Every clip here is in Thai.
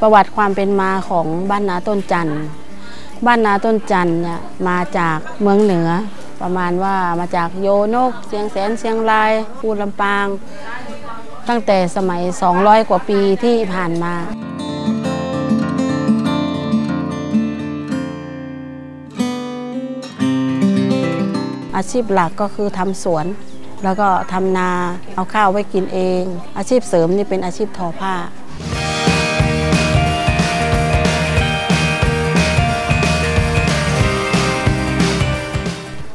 ประวัติความเป็นมาของบ้านนาต้นจันทร์บ้านนาต้นจันทร์เนี่ยมาจากเมืองเหนือ ประมาณว่ามาจากโยนกเสียงแสนเสียงรายปูลำปาง ตั้งแต่สมัย 200 กว่าปีที่ผ่านมาอาชีพหลักก็คือทำสวน แล้วก็ทำนาเอาข้าวไว้กินเอง อาชีพเสริมนี่เป็นอาชีพทอผ้า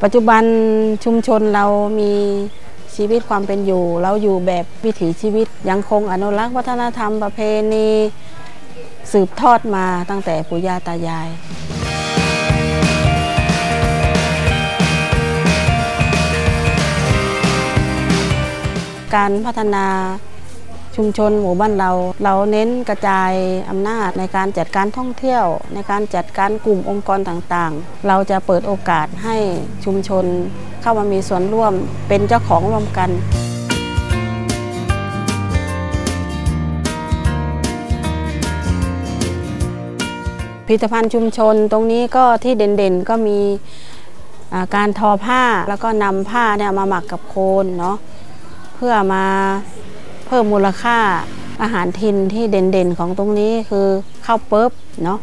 ปัจจุบันชุมชนเรามีชีวิตความเป็นอยู่ เราอยู่แบบวิถีชีวิตยังคงอนุรักษ์วัฒนธรรมประเพณีสืบทอดมาตั้งแต่ปู่ย่าตายาย การพัฒนา ชุมชนหมู่บ้านเรา เราเน้นกระจายอำนาจในการจัดการท่องเที่ยว ในการจัดการกลุ่มองค์กรต่างๆ เราจะเปิดโอกาสให้ชุมชนเข้ามามีส่วนร่วมเป็นเจ้าของร่วมกันผลิตภัณฑ์ชุมชนตรงนี้ก็ที่เด่นๆก็มีการทอผ้าแล้วก็นำผ้าเนี่ยมาหมักกับโคนเนาะเพื่อมา เพิ่มมูลค่าอาหารทินที่เด่นๆของตรงนี้คือข้าวเปิ๊บเนาะ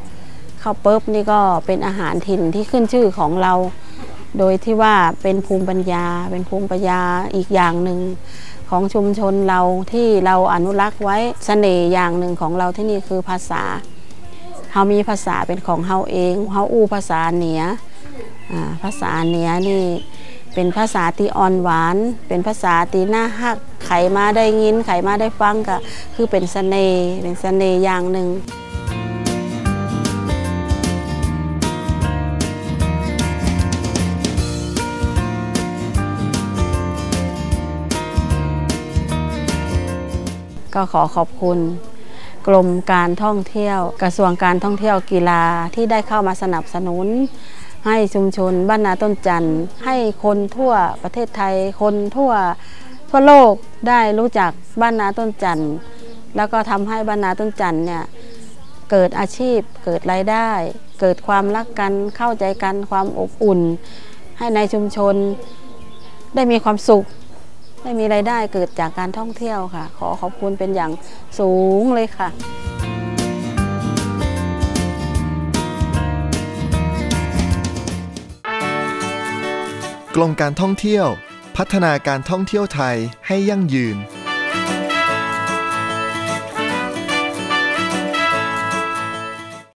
ข้าวเปิ๊บนี่ก็เป็นอาหารถิ่นที่ขึ้นชื่อของเรา โดยที่ว่าเป็นภูมิปัญญา เป็นภูมิปัญญาอีกอย่างหนึ่งของชุมชนเราที่เราอนุรักษ์ไว้เสน่ห์อย่างหนึ่งของเราที่นี่คือภาษาเฮามีภาษาเป็นของเฮาเองเฮาอู้ภาษาเหนือภาษาเหนือนี่ เป็นภาษาตีอ่อนหวาน เป็นภาษาตีหน้าฮัก ไขมาได้ยิน ไขมาได้ฟังก็คือเป็นเสน่ห์เป็นเสน่ห์อย่างหนึ่งก็ขอขอบคุณ กรมการท่องเที่ยว กระทรวงการท่องเที่ยวกีฬาที่ได้เข้ามาสนับสนุน ให้ชุมชนบ้านนาต้นจันทร์ ให้คนทั่วประเทศไทย คนทั่วทั่วโลกได้รู้จักบ้านนาต้นจันทร์ แล้วก็ทำให้บ้านนาต้นจันทร์เนี่ยเกิดอาชีพเกิดรายได้ เกิดความรักกันเข้าใจกันความอบอุ่น ให้ในชุมชนได้มีความสุขได้มีรายได้เกิดจากการท่องเที่ยวค่ะ ขอขอบคุณเป็นอย่างสูงเลยค่ะ กรมการท่องเที่ยว พัฒนาการท่องเที่ยวไทยให้ยั่งยืน